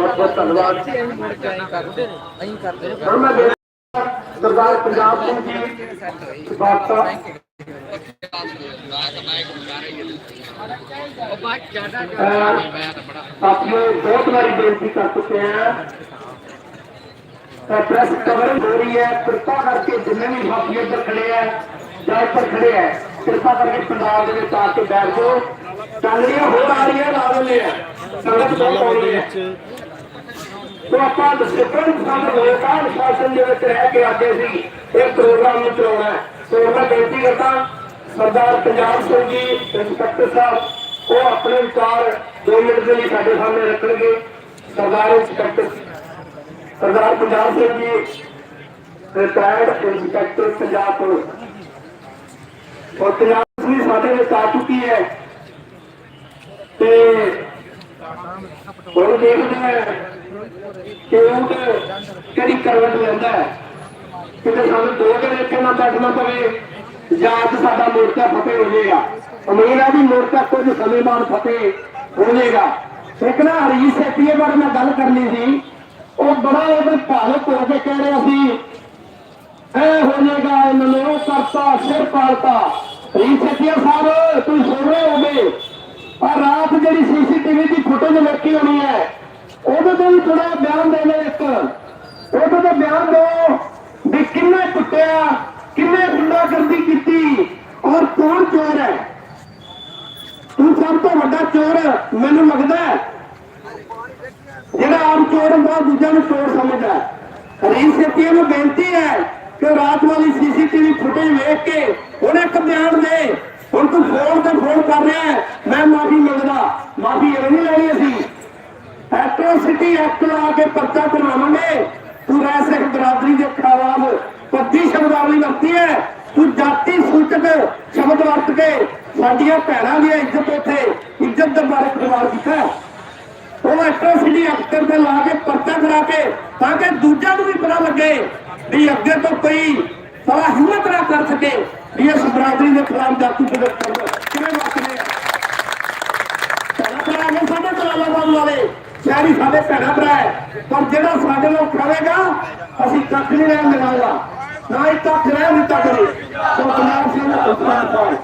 ਬਹੁਤ ਬਹੁਤ ਧੰਨਵਾਦ ਅਸੀਂ ਮੁੜ ਕੇ ਐਂ ਕਰਦੇ ਨੇ ਐਂ ਕਰਦੇ ਨੇ ਹੁਣ ਮੈਂ ਬੇਨਤੀ ਸਰਦਾਰ ਪੰਜਾਬ ਸਿੰਘ ਜੀ ਬਾਤਾ ਆਪਨੇ ਬਹੁਤ ਵਾਰੀ ਬੇਨਤੀ ਕਰ ਚੁੱਕੇ ਆ ਤਾਂ ਪ੍ਰੈਸ ਕਵਰਿੰਗ ਹੋ ਰਹੀ ਹੈ ਕਿਰਪਾ ਕਰਕੇ ਜਿੰਨੇ ਵੀ ਸਾਥੀ ਇੱਧਰ ਖੜੇ ਆ ਜਾਂ ਇੱਧਰ ਖੜੇ ਆ ਕਿਰਪਾ ਕਰਕੇ ਪੰਜਾਬ ਦੇ ਵਿੱਚ ਆ ਕੇ ਬੈਠ ਜਾਓ ਟਾਲੀਆਂ ਹੋਰ ਆ ਰਹੀਆਂ ਲਾ ਦਿੰਦੇ ਆ ਸੰਗਤ ਬਹੁਤ ਆਉਂਦੀ ਹੈ ਤੋ ਆਪਾਂ ਡਿਸਟ੍ਰਿਕਟ ਸਾਡੇ ਲੋਕਾਂ ਸ਼ਾਸਨ ਦੇ ਵਿੱਚ ਰਹਿ ਕੇ ਆਗੇ ਸੀ ਇਹ ਪ੍ਰੋਗਰਾਮ ਨੂੰ ਚਲਾਉਣਾ ਹੈ। ਸੋ ਮੈਂ ਬੇਨਤੀ ਕਰਦਾ, ਸਰਦਾਰ ਪੰਜਾਬ ਸਿੰਘ ਜੀ, ਇੰਸਪੈਕਟਰ ਸਾਹਿਬ, ਉਹ ਆਪਣੇ ਵਿਚਾਰ 2 ਮਿੰਟ ਦੇ ਲਈ ਸਾਡੇ ਸਾਹਮਣੇ ਰੱਖਣਗੇ। Sardar inspector, Sardar Punjab Singh ji retired inspector Punjab police ਔਰ ਪੰਜਾਬ ਵੀ ਸਾਡੇ ਵਿੱਚ ਆ ਚੁੱਕੀ ਹੈ। ਤੇ ਹੁਣ ਦੇਖਦੇ ਹਾਂ ਕਿ ਉਹ ਕਿਹੜੀ ਕਰਵਟ ਲੈਂਦਾ ਹੈ। ਕਿਤੇ ਸਾਨੂੰ ਦੋ ਦਿਨ ਇੱਥੇ ਨਾ ਬੈਠਣਾ ਪਵੇ, ਜਾਂ ਸਾਡਾ ਮੋਰਚਾ ਫਤਿਹ ਹੋ ਜਾਏਗਾ। ਉਮੀਦ ਹੈ ਵੀ ਮੋਰਚਾ ਕੁਝ ਸਮੇਂ ਬਾਅਦ ਫਤਿਹ ਹੋ ਜਾਏਗਾ। ਇੱਕ ਨਾ ਹਰੀਸ਼ ਸੇਤੀਏ ਬਾਰੇ ਮੈਂ ਗੱਲ ਕਰਨੀ ਸੀ। ਉਹ ਬੜਾ ਇਹਦੇ ਭਾਵਕ ਹੋ ਕੇ ਕਹਿ ਰਿਹਾ ਸੀ ਇਹ ਹੋ ਜਾਏਗਾ, ਇਹਨਾਂ ਨੇ ਕਰਤਾ, ਸਿਰ ਪਾਲਤਾ। ਹਰੀਸ਼ ਸੇਤੀਆ ਸਾਹਿਬ ਤੁਸੀਂ ਸੁਣ ਰਹੇ ਹੋਗੇ ਪਰ ਰਾਤ ਜਿਹੜੀ ਸੀਸੀਟੀਵੀ ਦੀ ਫੁਟੇਜ ਵੇਖੀ ਹੋਣੀ ਹੈ ਉਹਦੇ ਤੇ ਵੀ ਥੋੜਾ ਬਿਆਨ ਦੇ ਲਓ ਇੱਕ। ਉਹਦੇ ਤੇ ਬਿਆਨ ਦਿਓ ਵੀ ਕਿੰਨੇ ਕੁੱਟਿਆ, ਕਿੰਨੇ ਗੁੰਡਾਗਰਦੀ ਕੀਤੀ ਔਰ ਕੌਣ ਚੋਰ ਹੈ? ਤੂੰ ਸਭ ਤੋਂ ਵੱਡਾ ਚੋਰ ਮੈਨੂੰ ਲੱਗਦਾ ਜਿਹੜਾ ਆਮ ਚੋਰ ਹੁੰਦਾ, ਦੂਜਿਆਂ ਨੂੰ ਚੋਰ ਸਮਝਦਾ ਹੈ। ਹਰੀਸ਼ ਸੇਤੀਆ ਨੂੰ ਬੇਨਤੀ ਹੈ ਕਿ ਰਾਤ ਵਾਲੀ ਸੀਸੀਟੀਵੀ ਫੁਟੇਜ ਵੇਖ ਕੇ ਉਹਨੇ ਇੱਕ ਬਿਆਨ ਦੇ। ਹੁਣ ਤੂੰ ਫੋਨ ਤੇ ਫੋਨ ਕਰ ਰਿਹਾ ਮੈਂ ਮਾਫੀ ਮੰਗਦਾ। ਮਾਫੀ ਇਹ ਨਹੀਂ ਲੈਣੀ ਅਸੀਂ ਐਟਰੋਸਿਟੀ ਐਕਟ ਲਾ ਕੇ ਪਰਚਾ ਕਰਵਾਵਾਂਗੇ ਤੂੰ ਰਹਿ ਸਿੱਖ ਬਰਾਦਰੀ ਦੇ ਖਿਲਾਫ ਪੱਤੀ ਸ਼ਬਦਾਵਲੀ ਵਰਤੀ ਹੈ। ਤੂੰ ਜਾਤੀ ਸੂਚਕ ਸ਼ਬਦ ਵਰਤ ਕੇ ਸਾਡੀਆਂ ਭੈਣਾਂ ਦੀ ਇੱਜ਼ਤ ਉੱਥੇ ਇੱਜ਼ਤ ਦੇ ਬਾਰੇ ਖਿਲਵਾੜ ਕੀਤਾ ਉਹ ਐਟਰੋਸਿਟੀ ਐਕਟ ਤੇ ਲਾ ਕੇ ਪਰਚਾ ਕਰਾ ਕੇ ਤਾਂ ਕਿ ਦੂਜਿਆਂ ਨੂੰ ਵੀ ਪਤਾ ਲੱਗੇ ਵੀ ਅੱਗੇ ਤੋਂ ਕੋਈ ਸਾਲਾ ਹਿੰਮਤ ਨਾ ਕਰ ਸਕੇ ਵੀ ਇਸ ਬਰਾਦਰੀ ਦੇ ਖਿਲਾਫ ਜਾਤੀ ਸੂਚਕ ਕਿਵੇਂ ਵਰਤਨੇ ਆ ਭੈਣਾਂ ਭਰਾ ਨੇ ਸਾਡੇ ਜਲਾਲਾਬਾਦ ਵਾਲੇ ਸ਼ਹਿਰੀ ਸਾਡੇ ਭੈਣਾਂ ਭਰਾ ਹੈ। ਪਰ ਜਿਹੜਾ ਸਾਡੇ ਨਾਲ ਖਾਵੇਗਾ ਅਸੀਂ ਕੱਖ ਨਹੀਂ ਰਹਿਣ ਦੇਵਾਂਗਾ। ਨਾ ਹੀ ਕੱਖ ਰਹਿਣ ਦਿੱਤਾ ਕਰੇ ਸੋ ਪੰਜਾਬ ਸਿੰਘ ਉਸਮਾਨ ਸਾਹਿਬ